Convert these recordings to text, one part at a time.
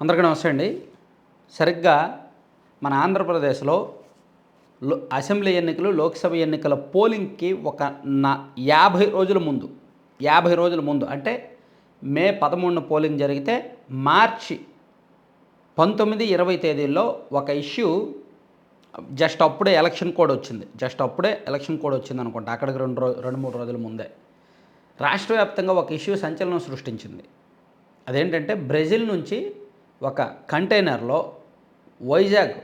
అందరికీ నమస్తే అండి. సరిగ్గా మన ఆంధ్రప్రదేశ్లో అసెంబ్లీ ఎన్నికలు లోక్సభ ఎన్నికల పోలింగ్కి ఒక నా యాభై రోజుల ముందు యాభై రోజుల ముందు అంటే మే పదమూడున పోలింగ్ జరిగితే మార్చి పంతొమ్మిది ఇరవై తేదీల్లో ఒక ఇష్యూ జస్ట్ అప్పుడే ఎలక్షన్ కోడ్ వచ్చింది. జస్ట్ అప్పుడే ఎలక్షన్ కోడ్ వచ్చింది అనుకుంటా. అక్కడికి రెండు రో రెండు మూడు రోజుల ముందే. రాష్ట్ర వ్యాప్తంగా ఒక ఇష్యూ సంచలనం సృష్టించింది. అదేంటంటే బ్రెజిల్ నుంచి ఒక కంటైనర్లో వైజాగ్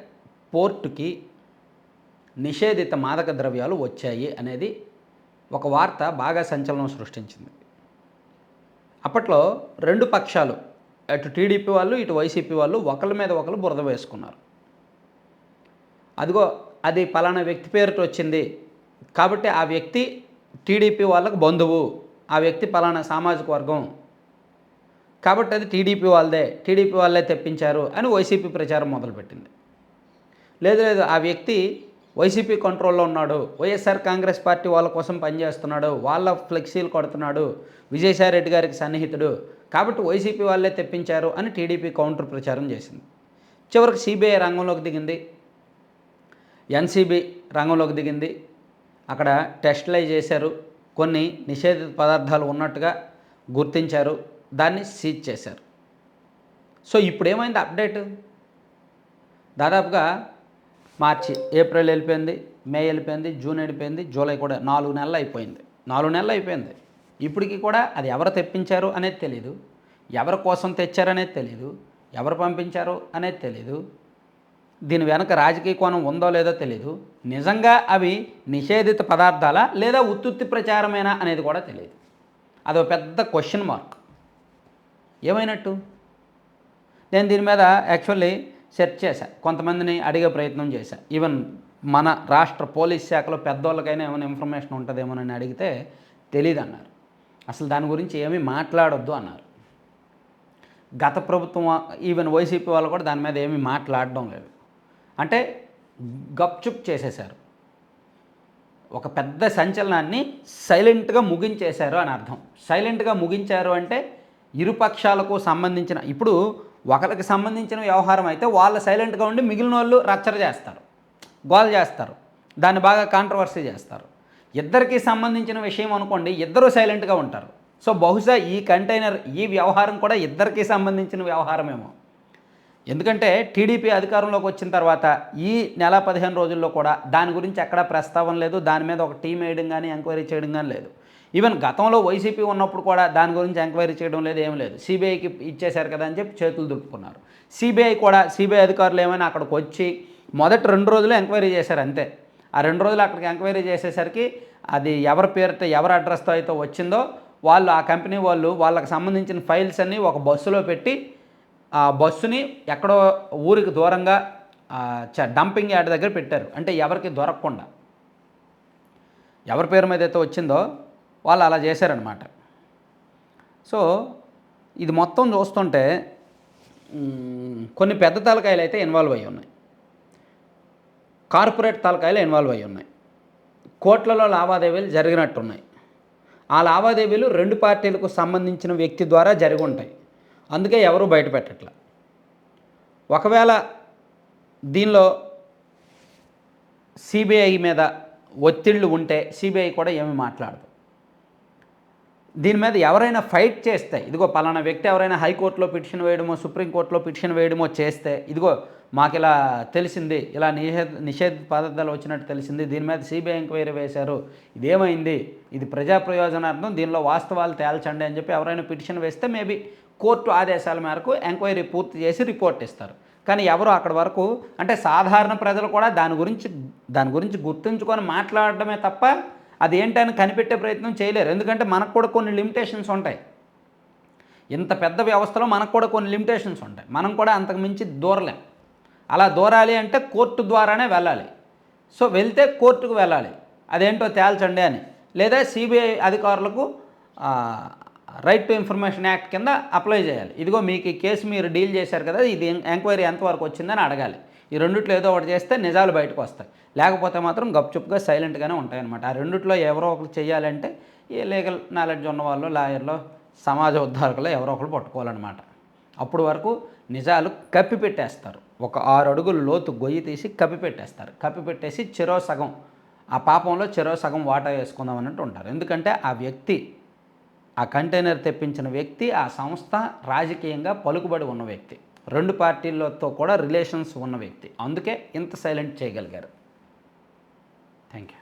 పోర్టుకి నిషేధిత మాదక ద్రవ్యాలు వచ్చాయి అనేది ఒక వార్త బాగా సంచలనం సృష్టించింది. అప్పట్లో రెండు పక్షాలు అటు టీడీపీ వాళ్ళు ఇటు వైసీపీ వాళ్ళు ఒకరి మీద ఒకరు బురద వేసుకున్నారు. అదిగో అది పలానా వ్యక్తి పేరుతో వచ్చింది. కాబట్టి ఆ వ్యక్తి టీడీపీ వాళ్ళకు బంధువు ఆ వ్యక్తి పలానా సామాజిక వర్గం కాబట్టి అది టీడీపీ వాళ్ళదే. టీడీపీ వాళ్ళే తెప్పించారు అని వైసీపీ ప్రచారం మొదలుపెట్టింది. లేదు లేదు ఆ వ్యక్తి వైసీపీ కంట్రోల్లో ఉన్నాడు. వైఎస్ఆర్ కాంగ్రెస్ పార్టీ వాళ్ళ కోసం పనిచేస్తున్నాడు. వాళ్ళ ఫ్లెక్సీలు కొడుతున్నాడు. విజయసాయి రెడ్డి గారికి సన్నిహితుడు. కాబట్టి వైసీపీ వాళ్ళే తెప్పించారు అని టీడీపీ కౌంటర్ ప్రచారం చేసింది. చివరికి సిబిఐ రంగంలోకి దిగింది. ఎన్సీబీ రంగంలోకి దిగింది. అక్కడ టెస్టులై చేశారు. కొన్ని నిషేధిత పదార్థాలు ఉన్నట్టుగా గుర్తించారు. దాన్ని సీజ్ చేశారు. సో ఇప్పుడు ఏమైంది అప్డేట్? దాదాపుగా మార్చి ఏప్రిల్ వెళ్ళిపోయింది మే వెళ్ళిపోయింది జూన్ వెళ్ళిపోయింది జూలై కూడా నాలుగు నెలలు అయిపోయింది. నాలుగు నెలలు అయిపోయింది. ఇప్పటికి కూడా అది ఎవరు తెప్పించారు అనేది తెలియదు ఎవరి కోసం తెచ్చారనేది తెలియదు ఎవరు పంపించారు అనేది తెలియదు దీని వెనక రాజకీయ కోణం ఉందో లేదో తెలియదు నిజంగా అవి నిషేధిత పదార్థాలా లేదా ఉత్తుత్తి ప్రచారమేనా అనేది కూడా తెలియదు అదొక పెద్ద క్వశ్చన్ మార్క్ ఏమైనట్టు? నేను దీని మీద యాక్చువల్లీ సెర్చ్ చేశా. కొంతమందిని అడిగే ప్రయత్నం చేశా. ఈవెన్ మన రాష్ట్ర పోలీస్ శాఖలో పెద్దోళ్ళకైనా ఏమైనా ఇన్ఫర్మేషన్ ఉంటుందేమోనని అడిగితే తెలియదు అన్నారు అసలు దాని గురించి ఏమీ మాట్లాడొద్దు అన్నారు. గత ప్రభుత్వం ఈవెన్ వైసీపీ వాళ్ళు కూడా దాని మీద ఏమీ మాట్లాడడం లేదు. అంటే గప్చుప్ చేసేశారు. ఒక పెద్ద సంచలనాన్ని సైలెంట్గా ముగించేశారు అని అర్థం. సైలెంట్గా ముగించారు అంటే ఇరుపక్షాలకు సంబంధించిన ఇప్పుడు ఒకరికి సంబంధించిన వ్యవహారం అయితే వాళ్ళు సైలెంట్గా ఉండి మిగిలిన వాళ్ళు రచ్చర చేస్తారు గోల్ చేస్తారు దాన్ని బాగా కాంట్రవర్సీ చేస్తారు. ఇద్దరికి సంబంధించిన విషయం అనుకోండి ఇద్దరు సైలెంట్గా ఉంటారు. సో బహుశా ఈ కంటైనర్ ఈ వ్యవహారం కూడా ఇద్దరికి సంబంధించిన వ్యవహారమేమో. ఎందుకంటే టీడీపీ అధికారంలోకి వచ్చిన తర్వాత ఈ నెల పదిహేను రోజుల్లో కూడా దాని గురించి ఎక్కడా ప్రస్తావన లేదు దాని మీద ఒక టీం వేయడం కానీ ఎంక్వైరీ చేయడం కానీ లేదు. ఈవెన్ గతంలో వైసీపీ ఉన్నప్పుడు కూడా దాని గురించి ఎంక్వైరీ చేయడం లేదు ఏం లేదు. సిబిఐకి ఇచ్చేశారు కదా అని చెప్పి చేతులు దులుపుకున్నారు సిబిఐ కూడా సిబిఐ అధికారులు ఏమైనా అక్కడికి వచ్చి మొదటి రెండు రోజులు ఎంక్వైరీ చేశారు అంతే. ఆ రెండు రోజులు అక్కడికి ఎంక్వైరీ చేసేసరికి అది ఎవరి పేరుతో ఎవరి అడ్రస్తో అయితే వచ్చిందో వాళ్ళు ఆ కంపెనీ వాళ్ళు వాళ్ళకి సంబంధించిన ఫైల్స్ అన్నీ ఒక బస్సులో పెట్టి ఆ బస్సుని ఎక్కడో ఊరికి దూరంగా చ- డంపింగ్ యార్డ్ దగ్గర పెట్టారు. అంటే ఎవరికి దొరకకుండా. ఎవరి పేరు మీద అయితే వచ్చిందో వాళ్ళు అలా చేశారనమాట. సో ఇది మొత్తం చూస్తుంటే కొన్ని పెద్ద తలకాయలు అయితే ఇన్వాల్వ్ అయ్యి ఉన్నాయి. కార్పొరేట్ తలకాయలు ఇన్వాల్వ్ అయ్యి ఉన్నాయి. కోట్లలో లావాదేవీలు జరిగినట్టున్నాయి. ఆ లావాదేవీలు రెండు పార్టీలకు సంబంధించిన వ్యక్తి ద్వారా జరిగి ఉంటాయి. అందుకే ఎవరు బయట పెట్టట్లా. ఒకవేళ దీనిలో సిబిఐ మీద ఒత్తిళ్ళు ఉంటే సిబిఐ కూడా ఏమీ మాట్లాడదు. దీని మీద ఎవరైనా ఫైట్ చేస్తే ఇదిగో పలానా వ్యక్తి ఎవరైనా హైకోర్టులో పిటిషన్ వేయడమో సుప్రీంకోర్టులో పిటిషన్ వేయడమో చేస్తే ఇదిగో మాకు ఇలా తెలిసింది ఇలా నిషేధ నిషేధ పదార్థాలు వచ్చినట్టు తెలిసింది దీని మీద సిబిఐ ఎంక్వైరీ వేశారు ఇదేమైంది ఇది ప్రజా ప్రయోజనార్థం దీనిలో వాస్తవాలు తేల్చండి అని చెప్పి ఎవరైనా పిటిషన్ వేస్తే మేబీ కోర్టు ఆదేశాల మేరకు ఎంక్వైరీ పూర్తి చేసి రిపోర్ట్ ఇస్తారు. కానీ ఎవరు అక్కడ వరకు అంటే సాధారణ ప్రజలు కూడా దాని గురించి దాని గురించి గుర్తుంచుకొని మాట్లాడడమే తప్ప అది ఏంటని కనిపెట్టే ప్రయత్నం చేయలేరు. ఎందుకంటే మనకు కూడా కొన్ని లిమిటేషన్స్ ఉంటాయి. ఇంత పెద్ద వ్యవస్థలో మనకు కూడా కొన్ని లిమిటేషన్స్ ఉంటాయి. మనం కూడా అంతకు మించి దూరలేం. అలా దూరాలి అంటే కోర్టు ద్వారానే వెళ్ళాలి. సో వెళ్తే కోర్టుకు వెళ్ళాలి. అదేంటో తేల్చండి అని. లేదా సిబిఐ అధికారులకు రైట్ టు ఇన్ఫర్మేషన్ యాక్ట్ కింద అప్లై చేయాలి. ఇదిగో మీకు ఈ కేసు మీరు డీల్ చేశారు కదా ఇది ఎంక్వైరీ ఎంతవరకు వచ్చిందని అడగాలి. ఈ రెండిట్లో ఏదో ఒకటి చేస్తే నిజాలు బయటకు వస్తాయి. లేకపోతే మాత్రం గప్చుప్గా సైలెంట్గానే ఉంటాయన్నమాట. ఆ రెండిట్లో ఎవరో ఒకరు చేయాలంటే ఈ లీగల్ నాలెడ్జ్ ఉన్న వాళ్ళు లాయర్లో సమాజ ఉద్ధారకులు ఎవరో ఒకరు పట్టుకోవాలన్నమాట. అప్పుడు వరకు నిజాలు కప్పి పెట్టేస్తారు. ఒక ఆరు అడుగులు లోతు గొయ్యి తీసి కప్పి పెట్టేస్తారు. కప్పి పెట్టేసి చెరో సగం ఆ పాపంలో చెరో సగం వాటా వేసుకుందాం అన్నట్టు ఉంటారు. ఎందుకంటే ఆ వ్యక్తి ఆ కంటైనర్ తెప్పించిన వ్యక్తి ఆ సంస్థ రాజకీయంగా పలుకుబడి ఉన్న వ్యక్తి. రెండు పార్టీలతో కూడా రిలేషన్స్ ఉన్న వ్యక్తి. అందుకే ఇంత సైలెంట్ చేయగలిగారు. Thank you